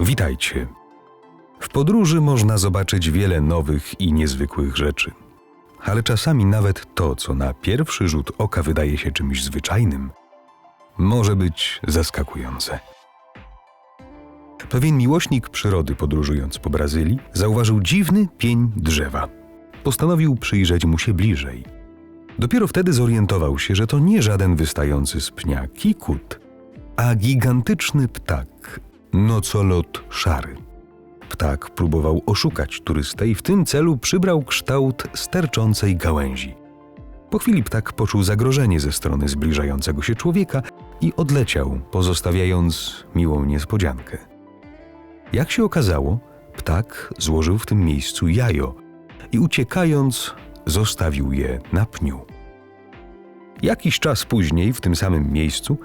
Witajcie. W podróży można zobaczyć wiele nowych i niezwykłych rzeczy. Ale czasami nawet to, co na pierwszy rzut oka wydaje się czymś zwyczajnym, może być zaskakujące. Pewien miłośnik przyrody podróżując po Brazylii zauważył dziwny pień drzewa. Postanowił przyjrzeć mu się bliżej. Dopiero wtedy zorientował się, że to nie żaden wystający z pnia kikut, a gigantyczny ptak, nocolot szary. Ptak próbował oszukać turystę i w tym celu przybrał kształt sterczącej gałęzi. Po chwili ptak poczuł zagrożenie ze strony zbliżającego się człowieka i odleciał, pozostawiając miłą niespodziankę. Jak się okazało, ptak złożył w tym miejscu jajo i uciekając zostawił je na pniu. Jakiś czas później, w tym samym miejscu,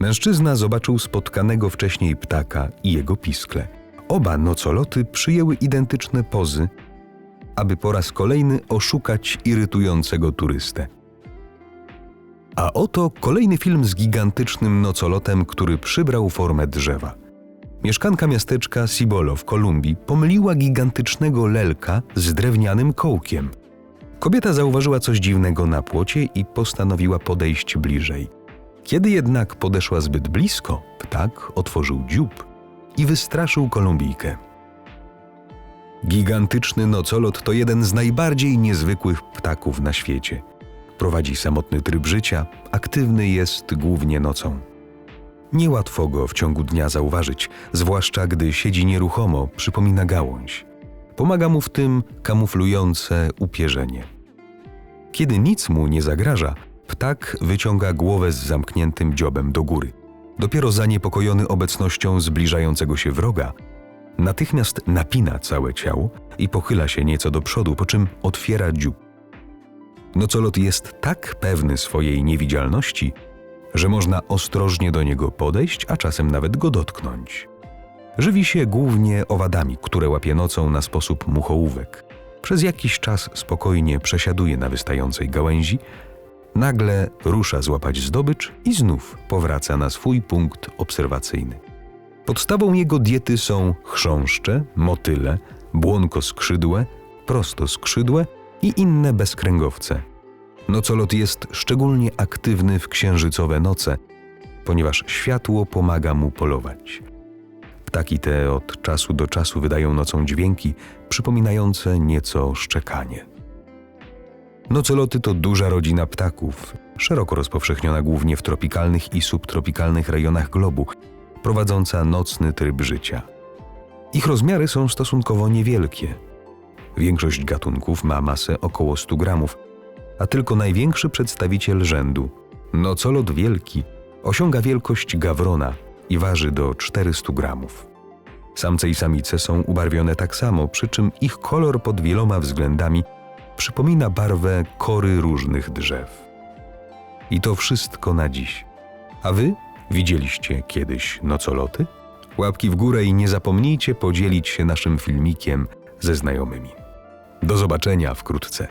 mężczyzna zobaczył spotkanego wcześniej ptaka i jego piskle. Oba nocoloty przyjęły identyczne pozy, aby po raz kolejny oszukać irytującego turystę. A oto kolejny film z gigantycznym nocolotem, który przybrał formę drzewa. Mieszkanka miasteczka Cibolo w Kolumbii pomyliła gigantycznego lelka z drewnianym kołkiem. Kobieta zauważyła coś dziwnego na płocie i postanowiła podejść bliżej. Kiedy jednak podeszła zbyt blisko, ptak otworzył dziób i wystraszył Kolumbijkę. Gigantyczny nocolot to jeden z najbardziej niezwykłych ptaków na świecie. Prowadzi samotny tryb życia, aktywny jest głównie nocą. Niełatwo go w ciągu dnia zauważyć, zwłaszcza gdy siedzi nieruchomo, przypomina gałąź. Pomaga mu w tym kamuflujące upierzenie. Kiedy nic mu nie zagraża, ptak wyciąga głowę z zamkniętym dziobem do góry. Dopiero zaniepokojony obecnością zbliżającego się wroga, natychmiast napina całe ciało i pochyla się nieco do przodu, po czym otwiera dziób. Nocolot jest tak pewny swojej niewidzialności, że można ostrożnie do niego podejść, a czasem nawet go dotknąć. Żywi się głównie owadami, które łapie nocą na sposób muchołówek. Przez jakiś czas spokojnie przesiaduje na wystającej gałęzi, nagle rusza złapać zdobycz i znów powraca na swój punkt obserwacyjny. Podstawą jego diety są chrząszcze, motyle, błonkoskrzydłe, prostoskrzydłe i inne bezkręgowce. Nocolot jest szczególnie aktywny w księżycowe noce, ponieważ światło pomaga mu polować. Ptaki te od czasu do czasu wydają nocą dźwięki przypominające nieco szczekanie. Nocoloty to duża rodzina ptaków, szeroko rozpowszechniona głównie w tropikalnych i subtropikalnych rejonach globu, prowadząca nocny tryb życia. Ich rozmiary są stosunkowo niewielkie. Większość gatunków ma masę około 100 gramów, a tylko największy przedstawiciel rzędu, nocolot wielki, osiąga wielkość gawrona i waży do 400 gramów. Samce i samice są ubarwione tak samo, przy czym ich kolor pod wieloma względami przypomina barwę kory różnych drzew. I to wszystko na dziś. A wy widzieliście kiedyś nocoloty? Łapki w górę i nie zapomnijcie podzielić się naszym filmikiem ze znajomymi. Do zobaczenia wkrótce.